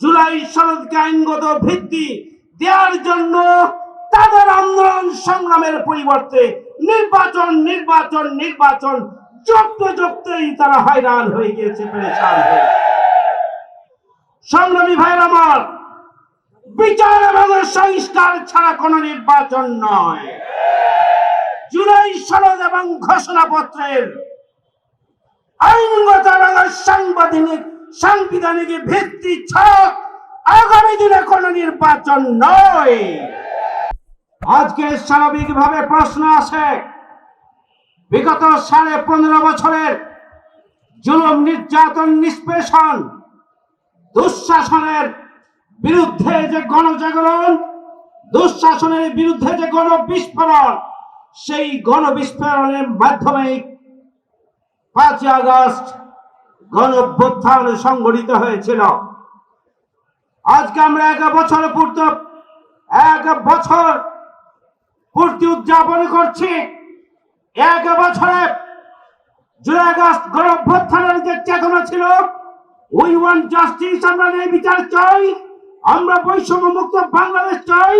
জুলাই সনদকে আইনগত ভিত্তি দেওয়ার জন্য তাদের আন্দোলন সংগ্রামের পরিবর্তে নির্বাচন নির্বাচন নির্বাচন, যুক্ত যুক্তই তারা হয়রান হয়ে গিয়েছে, পরেশান হয়ে সংগ্রামী ভাইয়ের আমার বিচার এবং সংস্কার ছাড়া কোনো নির্বাচন নয়। জুলাই সনদ এবং ঘোষণাপত্রের আইনগত এবং সাংবিধানিক সাংবিধানিক ভিত্তি ছাড়া আগামী দিনে কোনো নির্বাচন নয়। আজকে স্বাভাবিকভাবে প্রশ্ন আসে বিগত সাড়ে পনেরো বছরের জুলুম নির্যাতন নিষ্পেষণ, দুঃশাসনের বিরুদ্ধে যে গণজাগরণ, দুঃশাসনের বিরুদ্ধে যে গণ বিস্ফোরণ সেই গণ বিস্ফোরণের মাধ্যমে পাঁচই আগস্ট গণ অভ্যুত্থান সংগঠিত হয়েছিল। আজকে আমরা এক বছর পূর্ত, এক বছর পূর্তি উদযাপন করছি। এক বছরে জুলাই আগস্ট গণ অভ্যুত্থানের যে চেতনা ছিল উই ওয়ান্ট জাস্টিস আমরা বিচার চাই, আমরা বৈষম্য মুক্ত বাংলাদেশ চাই,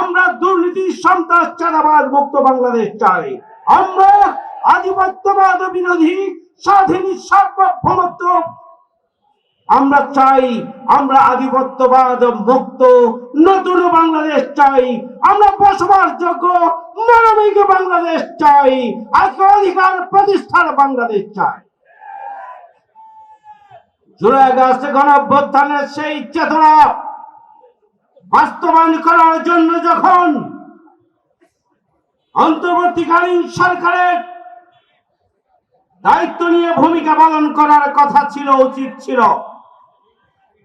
আমরা দুর্নীতি, সন্ত্রাস চাঁদাবাদ মুক্ত বাংলাদেশ চাই। আমরা আধিপত্যবাদ বিরোধী স্বাধীন সার্বভৌমত্ব। আমরা চাই আমরা আধিপত্যবাদ মুক্ত। নতুন বাংলাদেশ চাই আমরা বসবাসযোগ্য মানবিক বাংলাদেশ চাই। অধিকার প্রতিষ্ঠার বাংলাদেশ চাই। জুলাই আগস্ট গণ অভ্যুত্থানের সেই চেতনা বাস্তবায়ন করার জন্য যখন অন্তর্বর্তীকালীন সরকারের দায়িত্ব নিয়ে ভূমিকা পালন করার কথা ছিল, উচিত ছিল।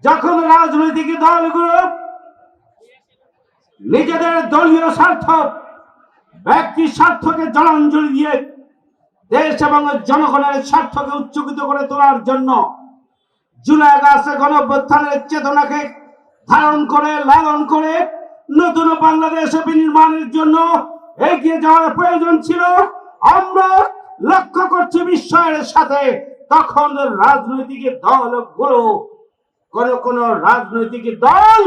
যখন রাজনৈতিক দলগুলো নিজেদের দলীয় স্বার্থ, ব্যক্তি স্বার্থকে জলাঞ্জলি দিয়ে দেশ এবং জনগণের স্বার্থকে উচ্চকিত করে তোলার জন্য জুলাই আগস্টে গণঅভ্যুত্থানের চেতনাকে ধারণ করে, লালন করে নতুন বাংলাদেশ বিনির্মাণের জন্য এগিয়ে যাওয়ার প্রয়োজন ছিল। আমরা লক্ষ্য করছে বিস্ময়ের সাথে, তখন রাজনৈতিক দলগুলো, কোন কোন রাজনৈতিক দল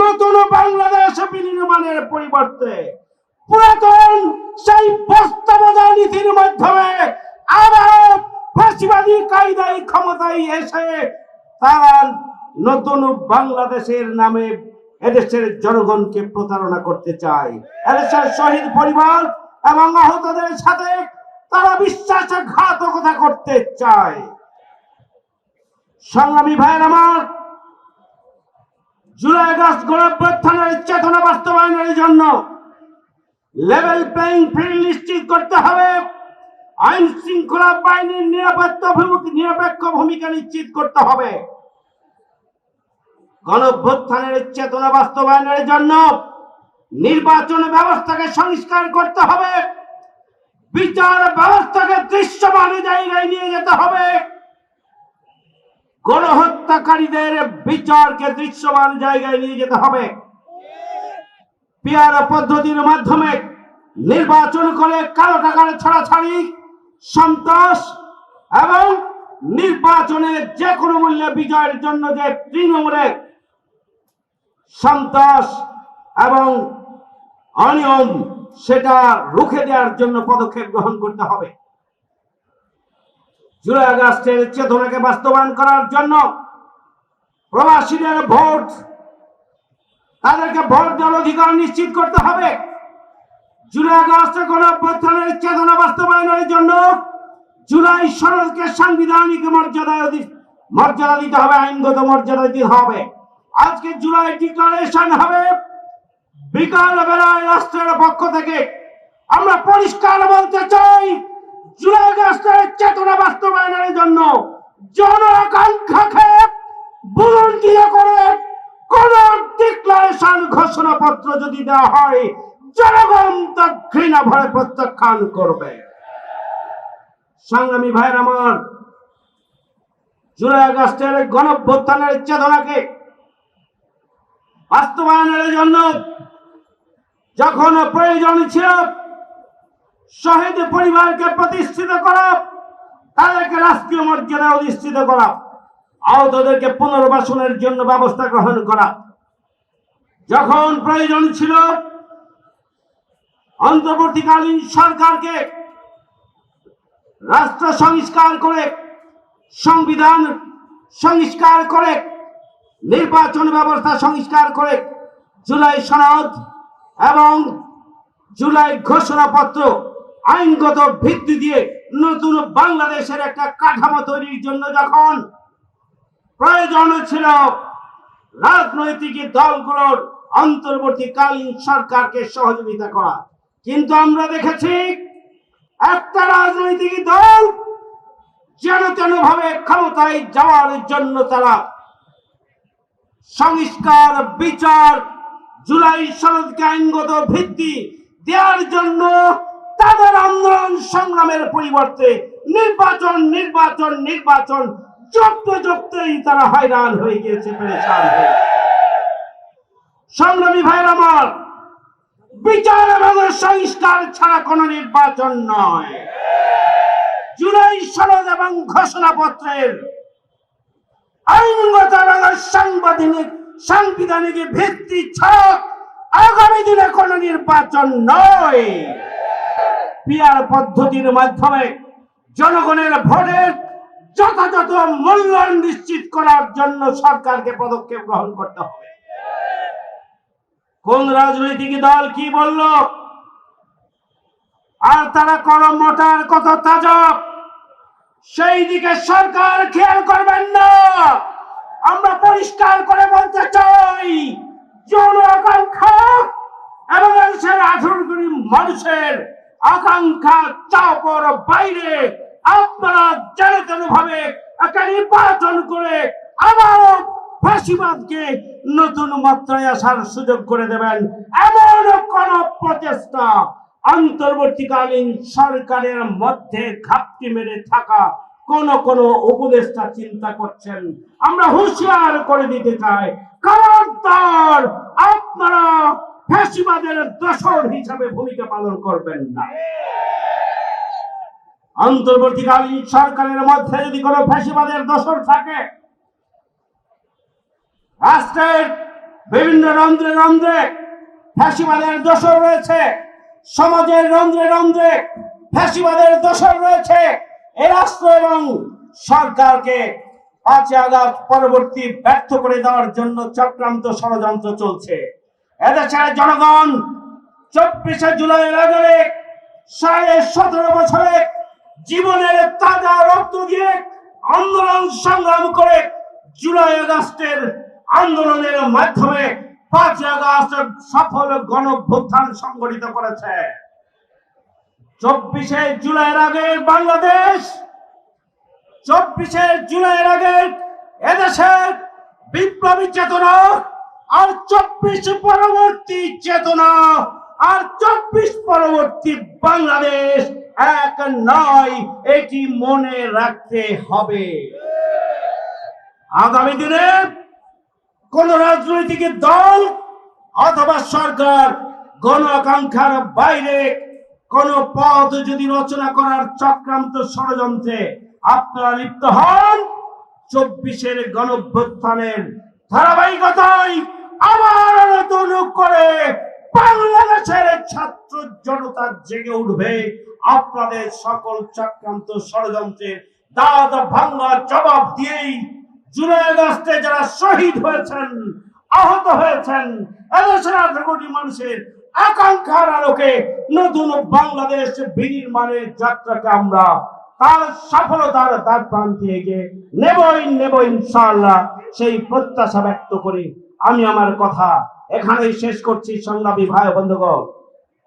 নতুন বাংলাদেশ বিনির্মাণের পরিবর্তে পুরাতন সেই বস্তাবজা নীতির মাধ্যমে আবার ফাঁসিবাদী কায়দায় ক্ষমতায় এসে তারা নতুন বাংলাদেশের নামে এদেশের জনগণকে প্রতারণা করতে চায়। এদেশের শহীদ পরিবার এবং আহতদের সাথে তারা বিশ্বাসের ঘাতকতা করতে চায়। সংগ্রামী ভাইয়ের আমার, জুলাই আগস্ট গণঅভ্যুত্থানের চেতনা বাস্তবায়নের জন্য লেভেল প্লেইং ফিল্ড নিশ্চিত করতে হবে। আইন শৃঙ্খলা বাহিনীর নিরাপত্তা নিরপেক্ষ ভূমিকা নিশ্চিত করতে হবে। গণঅভ্যুত্থানের চেতনা বাস্তবায়নের জন্য নির্বাচন ব্যবস্থাকে সংস্কার করতে হবে। বিচার ব্যবস্থাকে দৃশ্যমান জায়গায় নিয়ে যেতে হবে। গণহত্যাকারীদের বিচারকে দৃশ্যমান জায়গায় নিয়ে যেতে হবে। পিয়ার পদ্ধতির মাধ্যমে নির্বাচন করে কালো টাকার ছাড়াছাড়ি সন্ত্রাস এবং নির্বাচনে যে কোনো মূল্যে বিজয়ের জন্য যে তৃণমূলে সন্ত্রাস এবং অনিয়ম সেটা রুখে দেওয়ার জন্য পদক্ষেপ গ্রহণ করতে হবে। জুলাই আগস্টের চেতনাকে বাস্তবায়ন করার জন্য প্রবাসীদের ভোট, তাদেরকে ভোট দেওয়ার অধিকার নিশ্চিত করতে হবে। জুলাই আগস্টে কোন অভ্যুত্থানের চেতনা বাস্তবায়নের জন্য জুলাই সনদকে সাংবিধানিক মর্যাদায় মর্যাদা দিতে হবে, আইনগত মর্যাদা দিতে হবে। আজকে জুলাই ডিক্লারেশন হবে বিকাল বেলায় রাষ্ট্রের পক্ষ থেকে আমরা পরিষ্কার বলতে চাই, জুলাই আগস্টের চেতনা বাস্তবায়নের জন্য জন আকাঙ্ক্ষাকে বুলন্দিয়ে করে কোন ডিক্লারেশন ঘোষণাপত্র যদি দেওয়া হয়, জনগণ তা ঘৃণা ভরে প্রত্যাখ্যান করবে। সংগ্রামী ভাইয়ের আমার, জুলাই আগস্টের গণভ্যুত্থানের চেতনাকে বাস্তবায়নের জন্য যখন প্রয়োজন ছিল, শহীদ পরিবারকে প্রতিষ্ঠিত করা, তাদেরকে রাষ্ট্রীয় মর্যাদা অধিষ্ঠিত করা, আহতদেরকে পুনর্বাসনের জন্য ব্যবস্থা গ্রহণ করা। যখন প্রয়োজন ছিল, অন্তর্বর্তীকালীন সরকারকে রাষ্ট্র সংস্কার করে, সংবিধান সংস্কার করে, নির্বাচন ব্যবস্থা সংস্কার করে, জুলাই সনদ এবং জুলাই ঘোষণাপত্র আইনগত ভিত্তি দিয়ে নতুন বাংলাদেশের একটা কাঠামো তৈরির জন্য যখন প্রয়োজন ছিল, রাজনৈতিক দলগুলোর অন্তর্বর্তীকালীন সরকারকে সহযোগিতা করা। কিন্তু আমরা দেখেছি, একটা রাজনৈতিক দল যেন তেন ভাবে ক্ষমতায় যাওয়ার জন্য তারা সংস্কার, বিচার জুলাই সনদকে আইনগত ভিত্তি দেওয়ার জন্য তাদের আন্দোলন সংগ্রামের পরিবর্তে নির্বাচন নির্বাচন নির্বাচন চপতে চপতেই তারা হয়রান হয়ে গিয়েছে হয়ে সংগ্রামী ভাইয়ের আমার বিচার এবং সংস্কার ছাড়া কোনো নির্বাচন নয়। জুলাই সনদ এবং ঘোষণাপত্রের আইনগত এবং সাংবিধানিক সাংবিধানিক ভিত্তি ছাড়া আগামী দিনে কোনো নির্বাচন নয়। পিয়ার পদ্ধতির মাধ্যমে জনগণের ভোটের যথাযথ মূল্যায়ন নিশ্চিত করার জন্য সরকারকে পদক্ষেপ গ্রহণ করতে হবে। কোন রাজনৈতিক দল কি বলল? আর তারা কত মোটার কত তাজা। সেই দিকে সরকার খেয়াল করবেন না। পরিষ্কার করে বলতে চাই, যৌন আকাঙ্ক্ষা মানুষের আকাঙ্ক্ষা চাপর বাইরে আপনারা ভাবে একটা নির্বাচন করে আবারও ফাঁসিবাদকে নতুন মাত্রায় আসার সুযোগ করে দেবেন, এমন কোন প্রচেষ্টা অন্তর্বর্তীকালীন সরকারের মধ্যে ঘাপটি মেরে থাকা কোন কোন উপদেষ্টা চিন্তা করছেন? আমরা হুঁশিয়ার করে দিতে চাই খবরদার আপনারা ফ্যাসিবাদের দোষর হিসাবে ভূমিকা পালন করবেন না। অন্তর্বর্তীকালীন সরকারের মধ্যে যদি কোনো ফ্যাসিবাদের দোষর থাকে, রাষ্ট্রের বিভিন্ন রন্ধ্রে রন্ধ্রে ফ্যাসিবাদের দোষর রয়েছে, সমাজের রন্ধ্রে রন্ধ্রে ফ্যাসিবাদের দোষর রয়েছে রাষ্ট্র এবং সরকারকে পাঁচই আগস্ট পরবর্তী ব্যর্থ করে দেওয়ার জন্য চক্রান্ত ষড়যন্ত্র চলছে। এদেশের জনগণ চব্বিশে জুলাই আগে সাড়ে সতেরো বছরে জীবনের তাজা রক্ত দিয়ে আন্দোলন সংগ্রাম করে জুলাই আগস্টের আন্দোলনের মাধ্যমে পাঁচ আগস্ট সফল গণভ্যুত্থান সংগঠিত করেছে। চব্বিশে জুলাইয়ের আগে বাংলাদেশ, চব্বিশে জুলাইয়ের আগে এদেশের বিপ্লবী চেতনা, আর চব্বিশ পরবর্তী চেতনা, আর চব্বিশ পরবর্তী বাংলাদেশ, এক নয়, এটি মনে রাখতে হবে। আগামী দিনে কোন রাজনৈতিক দল অথবা সরকার গণ আকাঙ্ক্ষার বাইরে কোন পথ যদি রচনা করার চক্রান্ত ষড়যন্ত্রে আপনারা লিপ্ত হন, চব্বিশের গণভ্যুত্থানের ধারাবাহিকতায় আবার নতুন করে বাংলাদেশের ছাত্র জনতা জেগে উঠবে। আপনাদের সকল চক্রান্ত ষড়যন্ত্রের দাঁত ভাঙ্গা জবাব দিয়েই জুলাই আগস্টে যারা শহীদ হয়েছেন, আহত হয়েছেন, এদেশের আঠারো মানুষের আকাঙ্ক্ষার আলোকে নতুন বাংলাদেশ বিনির্মাণের যাত্রাকে আমরা তার সফলতার দ্বার প্রান্তে এগিয়ে নেবই নেব ইনশাআল্লাহ সেই প্রত্যাশা ব্যক্ত করে। আমি আমার কথা এখানেই শেষ করছি, সংগ্রামী ভাই বন্ধুগণ।